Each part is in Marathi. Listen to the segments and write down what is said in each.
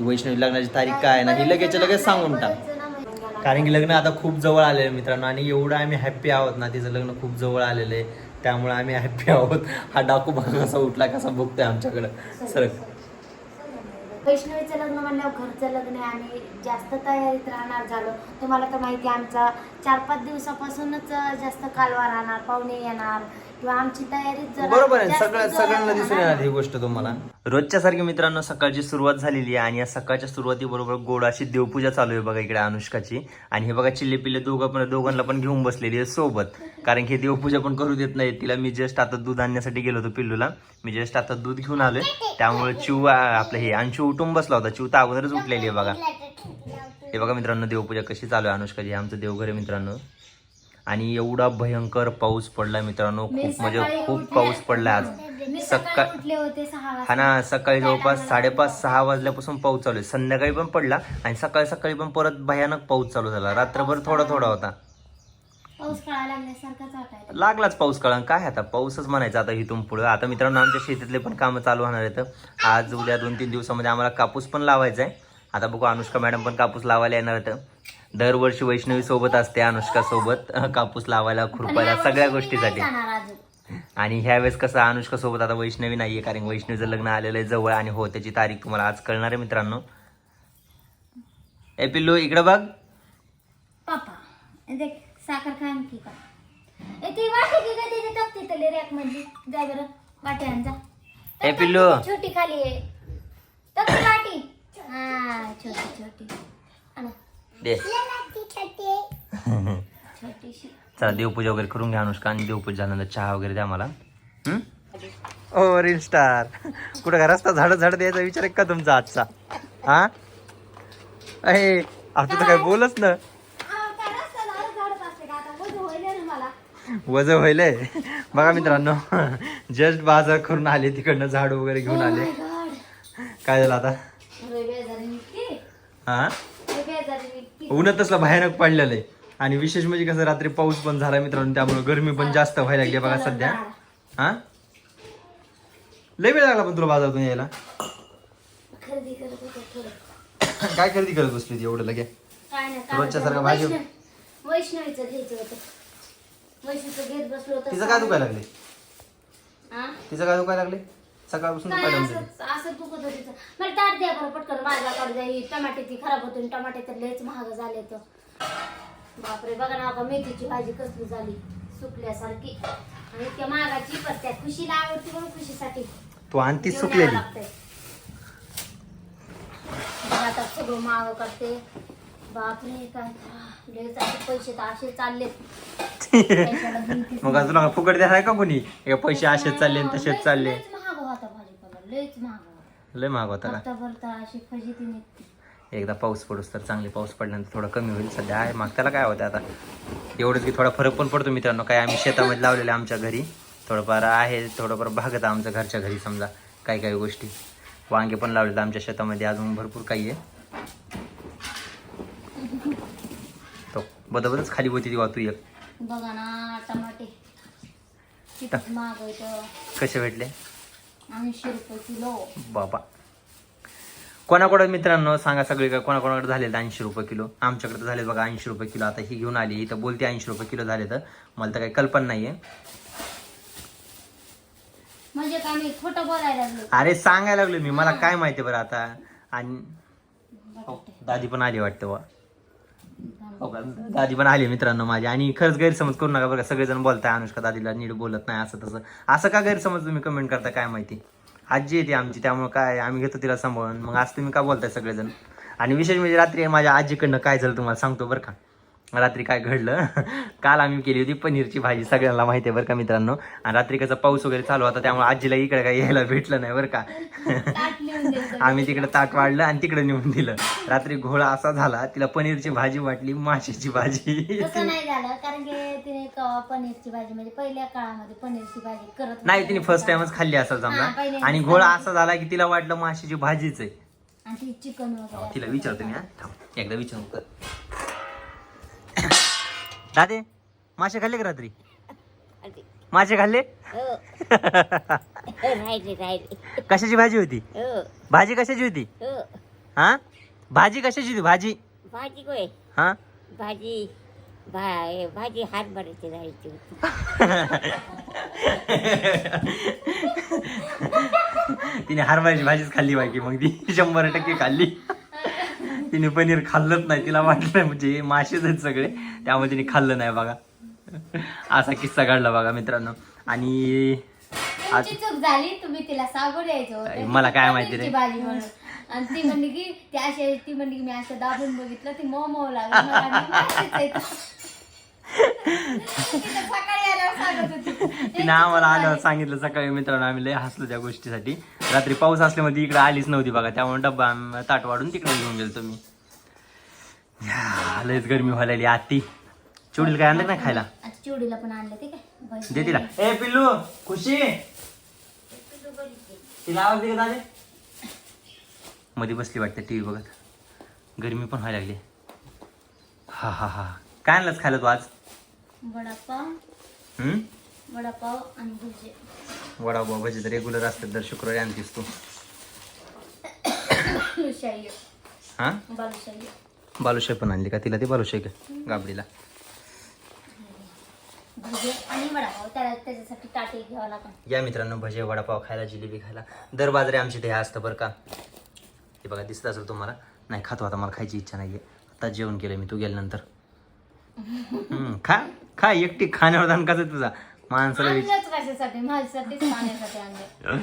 की वैष्णवी लग्नाची तारीख काय ना ही लगेच लगेच सांगून टाक. कारण की लग्न आता खूप जवळ आलेलं आहे मित्रांनो आणि एवढं आम्ही हॅप्पी आहोत ना तिचं लग्न खूप जवळ आलेलं आहे. त्यामुळे आम्ही हॅप्पी आहोत. हा डाकू भाग कसा उठला कसा बघतोय आमच्याकडं. सर. वैष्णवीचं लग्न म्हणल्यावर घरचं लग्न आहे आणि जास्त तयारीत राहणार झालो. तुम्हाला तर माहिती आहे आमचा चार पाच दिवसापासूनच जास्त कालवा राहणार पाहुणे येणार. किंवा आमची तयारी जरा बरोबर आहे जास्त सगळ्या जोरात सगळ्यांना दिसून राहणार. येणार ही गोष्ट तुम्हाला. रोजच्या सारखी मित्रांनो सकाळची सुरुवात झालेली आहे आणि या सकाळच्या सुरुवातीबरोबर गोड अशी देवपूजा चालू आहे बघा इकडे अनुष्काची. आणि हे बघा चिल्ले पिल्ले दोघं पण दोघांना पण घेऊन बसलेली आहे सोबत. कारण की हे देवपूजा पण करू देत नाही तिला मी जस्ट आता दूध आणण्यासाठी गेलो होतो पिल्लूला. मी जस्ट आता दूध घेऊन आलोय. त्यामुळे चिव आपलं हे अंशू उठून बसला होता. चिव तर अगोदरच उठलेली आहे बघा. हे बघा मित्रांनो देवपूजा कशी चालू आहे अनुष्काची हे आमचं देवघर आहे मित्रांनो. आणि एवढा भयंकर पाऊस पडला मित्रांनो खूप म्हणजे खूप पाऊस पडला आज. सकाळ हा ना सकाळी जवळपास साडेपाच सहा वाजल्यापासून पाऊस चालू आहे. संध्याकाळी पण पडला आणि सकाळी सकाळी पण परत भयानक पाऊस चालू झाला. रात्रभर थोडा थोडा होता. लागलाच पाऊस कळा. काय आता? पाऊसच म्हणायचा आता इथून पुढे. आता मित्रांनो आमच्या शेतीतले पण कामं चालू होणार आहेत. आज उद्या दोन तीन दिवसामध्ये आम्हाला कापूस पण लावायचा आहे. आता बघू अनुष्का मॅडम पण कापूस लावायला येणार आहेत. दरवर्षी वैष्णवी सोबत असते अनुष्का सोबत. कापूस लावायला खुरपायला सगळ्या गोष्टीसाठी. आणि ह्यावेळेस कसं अनुष्का सोबत आता वैष्णवी नाहीये कारण वैष्णवीचं लग्न आलेलं आहे जवळ आणि हो त्याची तारीख तुम्हाला आज कळणार आहे मित्रांनो. ए पिल्लू इकडे बघ. पापा देख साखर का? ए ती वाटी की काय तिथे टाकते तले रॅकमध्ये जा बरं वाटी आण जा. ए पिल्लू. छोटी खाली आहे टाक वाटी. हा छोटी छोटी आण. दे. छोटीशी चला देवपूजा वगैरे करून घ्या अनुष्का आणि देवपूजा झाल्यानंतर चहा वगैरे द्या मला? ओ रील स्टार कुठं का? रस्ता झाड झाड द्यायचा विचार आहे का तुमचा आजचा? हा? अरे आता तर काय बोलच ना. वज व्हायलंय. बघा मित्रांनो जस्ट बाजार करून आले तिकडनं झाड वगैरे घेऊन आले. Oh. काय झालं आता? हा? उन्हात तसलं भयानक पडलेलं आहे. आणि विशेष म्हणजे कसं रात्री पाऊस पण झाला मित्रांनो त्यामुळे गरमी पण जास्त व्हायला लागली बघा सध्या. हा? लय वेळ लागला पण तुला बाजारातून यायला. काय खरेदी करत बसली एवढं लगे? रोजच्या सारखं भाजी- वैष्णव- वैष्णवीचं घ्यायचं होतं. वैष्णवीचं घेत बसलो होतं. तिचं काय दुखायला लागले? हा? तिचं काय दुखायला लागले? सकाळपासून काय दुखायला लागले असं असं दुखत होतं मला ताट द्या बरं पटकन. माझ्याकडे जाई टमाटे ती खराब होते टमाटे तर लयच महाग झाले तर. बापरे बघा ना आता मेथीची भाजी कसली झाली. सुकल्यासारखी. आणि इतक्या महागाची पण त्या खुशीला आवडते म्हणून खुशीसाठी. तू आणतीच घेऊन सुकलेली. यावं लागतंय. मग आता सगळं माग करते. बापरे काय लयच असे पैसे तर असे चालले. मग तुला फुकट द्या आहे का कोणी? हे पैसे असेच चालले आणि तसेच चालले लयच महाग होता भाजीपाला लयच महाग लय महाग होता का? भरता अशी फजिती निघते. एकदा पाऊस पडूस तर चांगली पाऊस पडल्यानंतर थोडं कमी होईल सध्या. आहे मग त्याला काय होतं आता? एवढंच की थोडा फरक पण पडतो मित्रांनो. काय आम्ही शेतामध्ये लावलेलं आमच्या घरी. थोडंफार आहे थोडंफार भागत आहे आमच्या घरच्या घरी समजा. काही काही गोष्टी. वांगे पण लावलेत आमच्या शेतामध्ये. अजून भरपूर काही आहे. तो बदबदच खाली होती ती वातू एक. बघा ना टमाटे. कसे भेटले? ऐंशी रुपये किलो. बाबा. कोणाकडे मित्रांनो सांगा सगळे का कोणाकोणाकडे झाले ऐंशी रुपये किलो? आमच्याकडे झाले बघा ऐंशी रुपये किलो. आता ही घेऊन आली इथं बोलते ऐंशी रुपये किलो झाले तर. मला तर काही कल्पना नाहीये. म्हणजे काय मी खोटं बोलायला लागलो? अरे सांगायला लागलो मी. मला काय माहिती बरं आता. आणि हो, दादी पण आली वाटतं वा? हो दादी पण आली मित्रांनो माझी. आणि खरंच गैरसमज करू नका बरं सगळेजण बोलताय अनुष्का दादीला नीट बोलत नाही असं तसं. असं का गैरसमज तुम्ही कमेंट करता काय माहिती? आजी येते आमची त्यामुळे काय आम्ही घेतो तिला सांभाळून. मग आज तुम्ही का बोलताय सगळेजण? आणि विशेष म्हणजे रात्री माझ्या आजीकडनं काय झालं तुम्हाला सांगतो बरं का. रात्री काय घडलं? काल आम्ही केली होती पनीरची भाजी सगळ्यांना माहिती आहे बरं का मित्रांनो. आणि रात्री कसा पाऊस वगैरे चालू होता त्यामुळे आजीला इकडे काय यायला भेटलं नाही बरं का. आम्ही तिकडे ताट वाढलं आणि तिकडे नेऊन दिलं. रात्री घोळा असा झाला तिला पनीरची भाजी वाटली माशीची भाजी. नाही झालं कारण की तिने पनीरची भाजी म्हणजे पहिल्या काळामध्ये पनीरची भाजी करत नाही तिने फर्स्ट टाइमच खाल्ली असं हा, समजा. पहिल्यांदाच आणि घोळा असा झाला की तिला वाटलं माशीची भाजीच आहे. आणि ती चिकन वगैरे. तिला विचारतो मी हा. एकदा विचारतो दादे मासे खाल्ले का रात्री? मासे खाल्ले? राहिले कशाची भाजी होती? हो. भाजी कशाची होती? हो. हा? भाजी कशाची ती भाजी? भाजी कोय हा? भाजी भाजी हरभऱ्याची जायची होती. तिने हरभऱ्याची भाजीच खाल्ली बाकी मग ती शंभर टक्के खाल्ली. तिने पनीर खाल्लंच नाही तिला वाटलं म्हणजे मासेच आहेत सगळे त्यामुळे तिने खाल्लं नाही बघा असा किस्सा काढला बघा मित्रांनो आणि आज चूक झाली तुम्ही तिला सांगून यायचं होतं. मला काय माहिती रे. पनीरची भाजी म्हणून आणि ती म्हणली की ती अशी ती म्हणली की मी असं दाबून बघितलं ती मऊ लागली सकाळी होती. तिने आम्हाला आल्यावर सांगितलं सकाळी मित्रांनो आम्ही लय हसलो त्या गोष्टीसाठी. रात्री पाऊस असल्यामुळे इकडे आलीच नव्हती बघा त्यामुळे डब्बा ताट वाढून तिकडे घेऊन गेलो तुम्ही. लयच गरमी व्हायला लागली आती चिवडीला काय आणलं नाही खायला? चिवडीला पण आणलं ते काय. दे तिला. ए पिल्लू खुशी. तिला आवाज दे का दादे? मध्ये बसली वाटते टीव्ही बघत. गरमी पण व्हायला लागली. हा हा हा. काय आणलंच खायला तू आज? वडापाव. हम्म? वडापाव आणि भजी. वडापाव भजी तर रेग्युलर असतात दर शुक्रवारी आणतीस तू. बालुशाही. हा? बालुशाही. बालुशाही पण आणली का? तिला ती बालुशाही का? गाबडीला. भजी आणि वडापाव. त्याला त्याच्यासाठी ताटे घ्यावं लागेल. या मित्रांनो भजे वडापाव खायला जिलेबी खायला. दर बाजारी आमची ते असतं बरं का. हे बघा दिसत असेल तुम्हाला. नाही खातो आता. मला खायची इच्छा नाहीये. आता जेवण केलं मी. तू गेल्यानंतर. हम्म, खा. खा. एकटी खाण्यावर दान कसं तुझा. माणसाला विच- आणलंच कशासाठी? माझ्यासाठीच खाण्यासाठी आणलं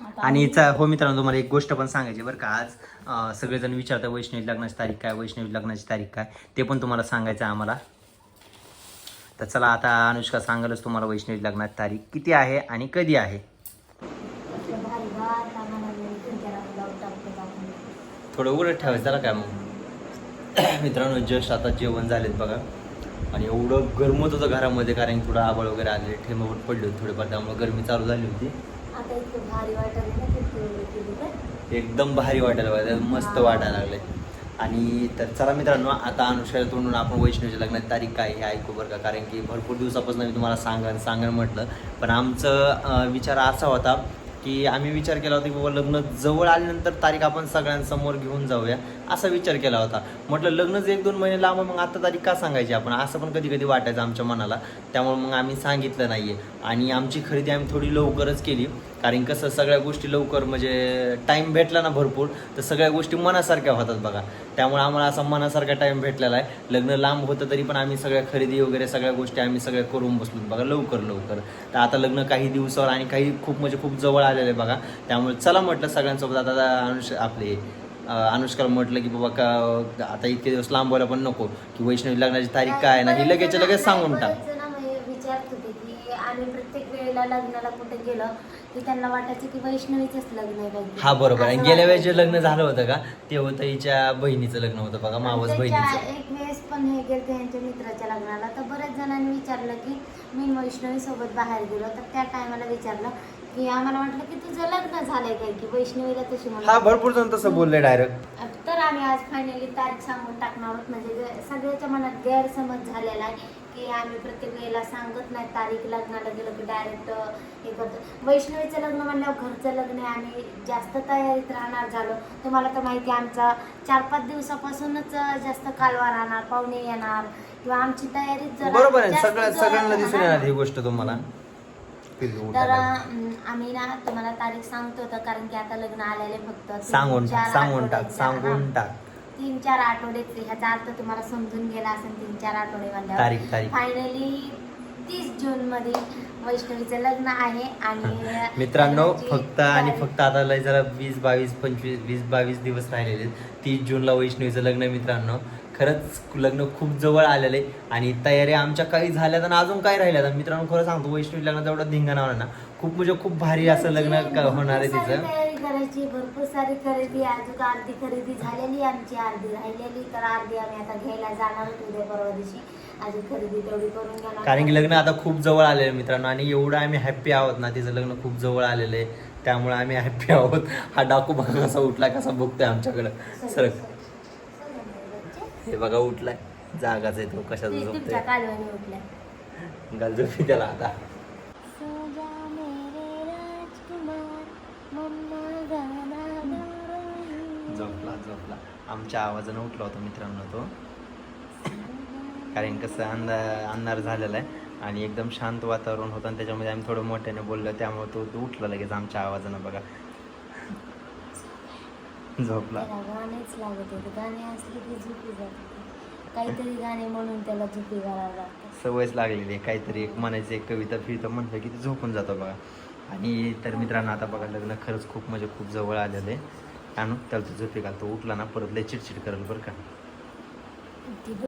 आता आणि चा- हो मित्रांनो तुम्हाला एक गोष्ट पण सांगायची बरं का. आज अं, सगळेजण विचारतात वैष्णवी लग्नाची तारीख काय वैष्णवी लग्नाची तारीख काय? ते पण तुम्हाला सांगायचं आहे आम्हाला. तर चला आता अनुष्का सांगालच तुम्हाला वैष्णवी लग्नाची तारीख किती आहे आणि कधी आहे. थोडं उघडं ठेवायचं त्याला काय मग. मित्रांनो जस्ट आता जेवण झालेत बघा. आणि एवढं गरमत होतं घरामध्ये कारण थोडं आबळ वगैरे आले ठेमावर पडले होते थोडेफार त्यामुळे गरमी चालू झाली होती. एकदम भारी वाटायला पाहिजे मस्त वाटायला लागले आणि तर चला मित्रांनो आता अनुष्काला तोंडून आपण वैष्णवीच्या लग्नाची तारीख काय हे ऐकू बरं का? कारण की भरपूर दिवसापासून मी तुम्हाला सांगा सांगा म्हटलं. पण आमचं विचार असा होता की आम्ही विचार केला होता की बाबा लग्न जवळ आल्यानंतर तारीख आपण सगळ्यांसमोर घेऊन जाऊया. असा विचार केला होता. म्हटलं लग्नच एक दोन महिने लांब मग आता तारीख का सांगायची आपण? असं पण कधी कधी वाटायचं आमच्या मनाला. त्यामुळे मग आम्ही सांगितलं नाही आहे आणि आमची खरेदी आम्ही थोडी लवकरच केली. कारण कसं सगळ्या गोष्टी लवकर म्हणजे टाईम भेटला ना भरपूर तर सगळ्या गोष्टी मनासारख्या होतात बघा. त्यामुळे आम्हाला असा मनासारखा टाईम भेटलेला आहे. लग्न लांब होतं तरी पण आम्ही सगळ्या खरेदी वगैरे सगळ्या गोष्टी आम्ही सगळ्या करून बसलो. बघा लवकर लवकर. तर आता लग्न काही दिवसावर आणि काही खूप म्हणजे खूप जवळ आलेलं आहे बघा. त्यामुळे चला म्हटलं सगळ्यांसोबत. आता अनुष आपले अनुष्काला म्हटलं की बाबा का आता इतके दिवस लांब व्हायला पण नको की वैष्णवी लग्नाची तारीख काय ना ही लगेच लगेच सांगून टाक म्हणजे विचारत होते की आम्ही प्रत्येक वेळेला लग्नाला कुठे गेलो की त्यांना वाटायचं की वैष्णवीचंच लग्न आहे. हा बरोबर आणि असं गेल्या वेळेस जे. लग्न झालं होतं का ते होतं हिच्या बहिणीचं लग्न होतं बघा मावस त्याच्या बहिणीचं एक वेळेस पण हे गेलते यांच्या मित्राच्या लग्नाला तर बऱ्याच जणांनी विचारलं की मी वैष्णवी सोबत बाहेर गेलो तर त्या टायमाला विचारलं की आम्हाला वाटलं की तुझं लग्न झालंय काय की वैष्णवीला तशी म्हणून. हा भरपूर जण तसं बोलले डायरेक्ट तर आम्ही आज फायनली तारीख सांगून टाकणार आहोत. म्हणजे ग- सगळ्याच्या मनात गैरसमज झालेला आहे की आम्ही प्रत्येक वेळेला सांगत नाही तारीख लग्नाला गेलो की डायरेक्ट हे करतो. वैष्णवीचं लग्न म्हणल्यावर घरचं लग्न आहे आम्ही जास्त तयारीत राहणार झालो. तुम्हाला तर माहिती आहे आमचा चार पाच दिवसापासूनच जास्त कालवा राहणार पाहुणे येणार. किंवा आमची तयारी जरा बरोबर आहे जास्त सगळ्या जोरात सगळ्यांना दिसून राहणार. येणार ही गोष्ट तुम्हाला. तर उठायला. अं, आम्ही ना तुम्हाला तारीख सांगतो तर कारण की आता लग्न आलेले फक्त तीन- सांगून चार टाक सांगून टाक सांगून हा. टाक. तीन चार आठवडे ह्याचा अर्थ तुम्हाला समजून गेला असेल तीन चार आठवडे तारीख, तारीख. फायनली तीस जून मध्ये वैष्णवीचं लग्न आहे आणि मित्रांनो लग्नाची फक्त आणि तारीख- फक्त आता लय जरा वीस बावीस पंचवीस वीस बावीस दिवस राहिलेले आहेत. तीस जूनला वैष्णवीचं लग्न आहे मित्रांनो. खरंच लग्न खूप जवळ आलेलं आहे आणि तयारी आमच्या काही झाल्यात आणि अजून काय राहिल्यात मित्रांनो खरं सांगतो वैष्णवी लग्नाचा एवढा धिंगाणा होणार ना. खूप म्हणजे खूप भारी असं लग्न क- होणार आहे तिचं. तयारी करायची भरपूर सारी खरेदी अजून अर्धी खरेदी झालेली आमची अर्धी राहिलेली. तर अर्धी आम्ही आता घ्यायला जाणार उद्या परवा दिवशी. अजून खरेदी तेवढी करून घेणार कारण की लग्न आता खूप जवळ आलेलं आहे मित्रांनो आणि एवढं आम्ही हॅप्पी आहोत ना तिचं लग्न खूप जवळ आलेलं आहे. त्यामुळे आम्ही हॅप्पी आहोत. हा डाकू बघा कसा उठला कसा बघतोय आमच्याकडं. सरक. हे बघा उठलाय. जागाच आहे तो कशाचा तुमच्या झोपतोय उठल्या. झोपी त्याला आता. आमच्या आवाजानं उठला होता मित्रांनो तो. कारण कसं अंधार अंधार झालेला आहे आणि एकदम शांत वातावरण होतं आणि त्याच्यामध्ये आम्ही थोडं मोठ्याने बोललो त्यामुळे तो उठला लगेच आमच्या आवाजानं बघा. झोपला. त्याला गाणेच लागत होते. गाणे असले की झोपी जात होते. काहीतरी गाणे म्हणून त्याला झोपी घालावं लागतं. सवयच लागलेली आहे. काहीतरी एक म्हणायचं एक कविता फिरतं म्हटलं की ते झोपून जातं बघा. आणि तर मित्रांनो आता बघा लग्न खरंच खूप म्हणजे खूप जवळ आलेलं आहे. आणू. त्याला तो झोपी घालतो उठला ना परत लय चिडचिड करेल बरं का.